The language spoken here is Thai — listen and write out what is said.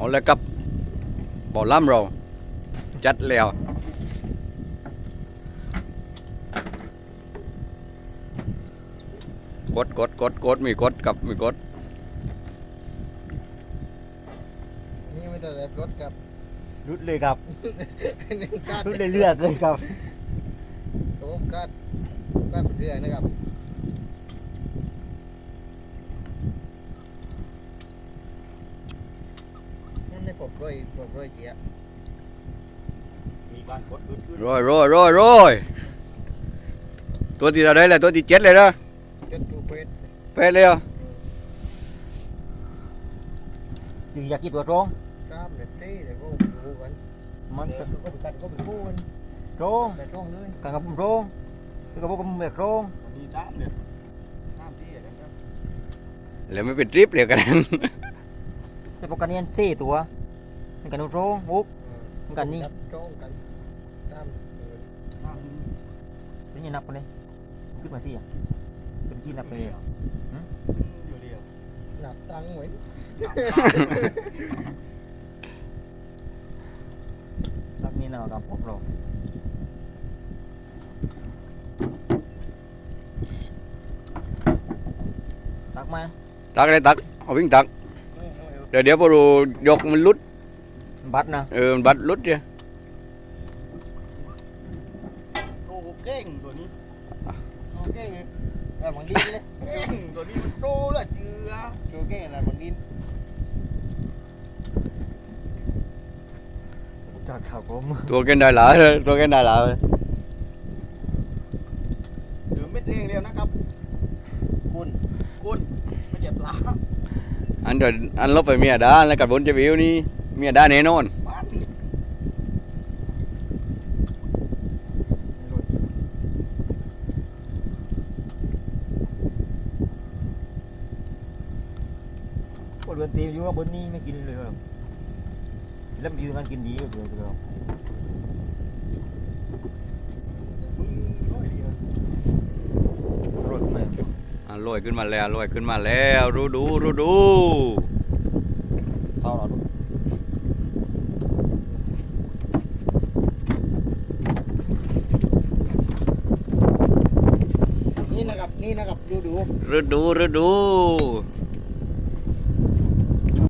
เอาแล้วครับบ่อล่ำเรา จัดแล้วกดกดกดกดมีกดกับมีกดนี่ไม่ต้องแบบรถกับรุดเลยครับหนึ่งกัดรุดเลยเลือดเลยครับโอ้กัดกัดเรือนะครับนั่นใน ปกร้อยปกร้อยเกียร์มีการกดรุดขึ้นโรยโรยโรยโรยตัวที่เราได้เลยตัวที่เจ็ดเลยนะจนดูเป็ดไปเลยอะอยู่อยากกินตัวตรงกล้ามเด็ดตี้เดี๋ยวก็ดูกันมันเดี๋ยวก็ไปกัดก็ไปกู้กันตรงแต่ตรงเลยกันกับผมตรงแล้วก็บอกกับผมแบบตรงดีด้ามเนี่ยด้ามที่อะไรครับแล้วไม่เป็นทริปเลยกัน แต่ปกติสี่ตัว มันกันตรงมุกกันนี่ตรงกันด้ามเป็นยังนับกันเลยขึ้นมาสี่อะเป็นที่นับไปเลยอยู่เดียวหนักตังเหมือนนับนี่นะกับพวกเราตักมาตักเลยตักเอาวิ่งตัก เดี๋ยวเดี๋ยวพอรู้ยกมันลุด บัตรนะเออมันบัดหลุดเนี่ยโอ้เก่งตัวนี้โอ้เก่งแบบบางดินเลยเก่งตัวนี้มันโตละเจือโตเก่งอะไรบางดินจอดข่าวผมตัวแกนได้หลายเลยตัวแกนได้หลายเลยหรือเม็ดเองเรียวนะครับคุณคุณไม่เจ็บปลาอันเดี๋ยวอันลบไปเมียด้านแล้วกับบนจะวิวนี่ เมียด้านแน่นอนมันปวดเรือนตีอยู่ว่าบนนี้ไม่กินเลยครับแล้วมีการกินดีก็เบื่อเลยน้อยเดียวรถไหมอะลอยขึ้นมาแล้วลอยขึ้นมาแล้ว รู้ดูรู้ดูเข้าเรา นี่นะครับดูดูฤดูฤดู